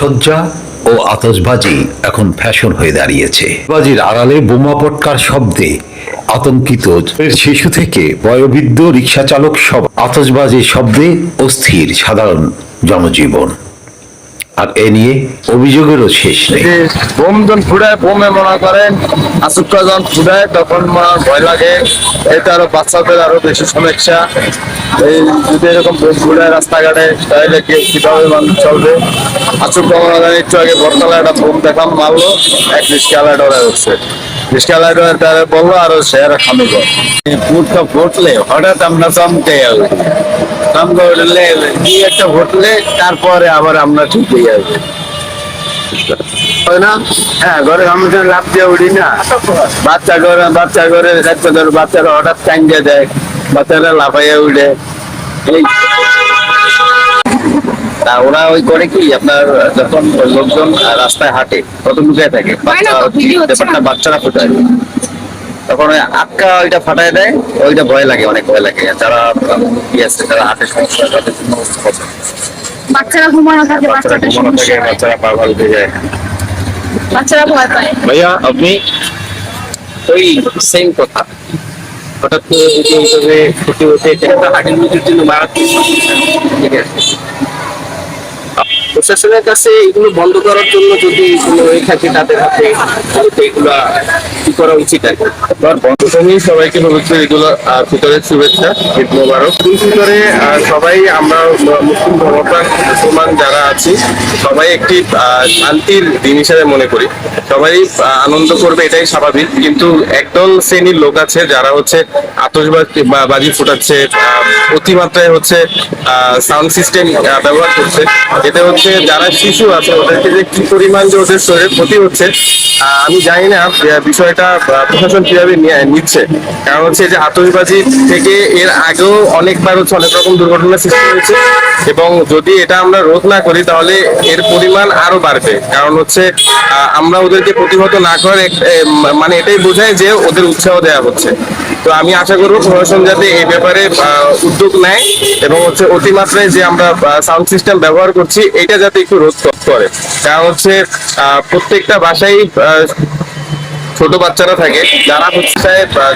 আলোকসজ্জা ও আতসবাজি এখন ফ্যাশন হয়ে দাঁড়িয়েছে। বাজির আড়ালে বোমা পটকার শব্দে আতঙ্কিত শিশু থেকে বয়োবৃদ্ধ রিক্সা চালক সব। আতসবাজির শব্দে অস্থির সাধারণ জনজীবন। আর এ নিয়ে অভিযোগেরও শেষ নেই। বোম যখন ফুটায় বোমে মনে করেন আসুক্কা যখন ফুটায় তখন মনে ভয় লাগে। এটা আরও বাচ্চাদের আরও বেশি সমস্যা। এই যদি এরকম বোম ফুটায় রাস্তাঘাটে, তাহলে কীভাবে মানুষ চলবে? আসুক্কা মনে করেন একটু আগে বর্তমানে একটা বোম দেখলাম মারলো, এক রিস্কালা ডরে হচ্ছে রিস্কালা ডরে তারা বলল, আরও শেয়ার খামি ফুটটা ফুটলে হঠাৎ আমরা চমকে যাব একটা তারপরে আবার আমরা ঠিক হয়ে যাবে না? হ্যাঁ ঘরে আমি লাভ দিয়ে উঠি না। বাচ্চা ঘরে বাচ্চা ঘরে একটা ধরো বাচ্চারা হঠাৎ টাঙ্গিয়ে দেয় বাচ্চারা লাফাইয়া উঠে। এই। তা ওরা ওই করে কি আপনার যখন লোকজন রাস্তায় হাঁটে কত লুকিয়ে থাকে? বাচ্চারা ফুটায়। তখন ওই আটকা ওইটা ফাটায় দেয় ওইটা ভয় লাগে অনেক ভয় লাগে। যারা আছে যারা হাঁটে সমস্যা তাদের জন্য বাচ্চারা ঘুমানো থাকে বাচ্চারা ঘুমানো থাকে বাচ্চারা পাগল হয়ে যায়। বাচ্চারা ভয় পায়। ভাইয়া আপনি? ওই সেম কথা। হঠাৎ করে যদি এইভাবে একটা মৃত্যুর জন্য মারাত্মক। ঠিক আছে। প্রশাসনের কাছে এগুলো বন্ধ করার জন্য যদি কোনো এ থাকে তাদের হাতে তাহলে তো এগুলো কি করা উচিত আর কি? সবাইকে পবিত্র এগুলো ভিতরের শুভেচ্ছা ঈদ মোবারক। ভিতরে সবাই আমরা মুসলিম ধর্মপ্রাণ মুসলমান যারা আছি সবাই একটি শান্তির দিন হিসেবে মনে করি। সবাই আনন্দ করবে এটাই স্বাভাবিক। কিন্তু একদল শ্রেণির লোক আছে যারা হচ্ছে আতসবাজি বা- বাজি ফুটাচ্ছে অতিমাত্রায় হচ্ছে সাউন্ড সিস্টেম ব্যবহার করছে। এতে হচ্ছে যারা শিশু আছে ওদেরকে যে কি পরিমাণ যে ওদের শরীরের ক্ষতি হচ্ছে আমি জানি না বিষয়টা প্রশাসন কীভাবে নিচ্ছে। কারণ হচ্ছে যে আতসবাজি থেকে এর আগেও অনেকবার হচ্ছে অনেক রকম দুর্ঘটনার সৃষ্টি হয়েছে। এবং যদি এটা আমরা রোধ না করি, তাহলে এর পরিমাণ আরও বাড়বে। কারণ হচ্ছে আমরা ওদেরকে প্রতিহত না করে মানে এটাই বোঝায় যে ওদের উৎসাহ দেওয়া হচ্ছে। তো আমি আশা করব প্রশাসন যাতে এই ব্যাপারে উদ্যোগ নেয় এবং হচ্ছে অতিমাত্রায় যে আমরা সাউন্ড সিস্টেম ব্যবহার করছি, এটা যাতে একটু রোধ করে। কারণ হচ্ছে প্রত্যেকটা বাসায় ছোট বাচ্চারা থাকে, যারা হচ্ছে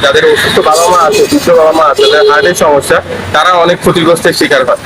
যাদের অসুস্থ বাবা মা আছে অসুস্থ বাবা মা আছে হার্টের সমস্যা, তারা অনেক ক্ষতিগ্রস্তের শিকার হয়।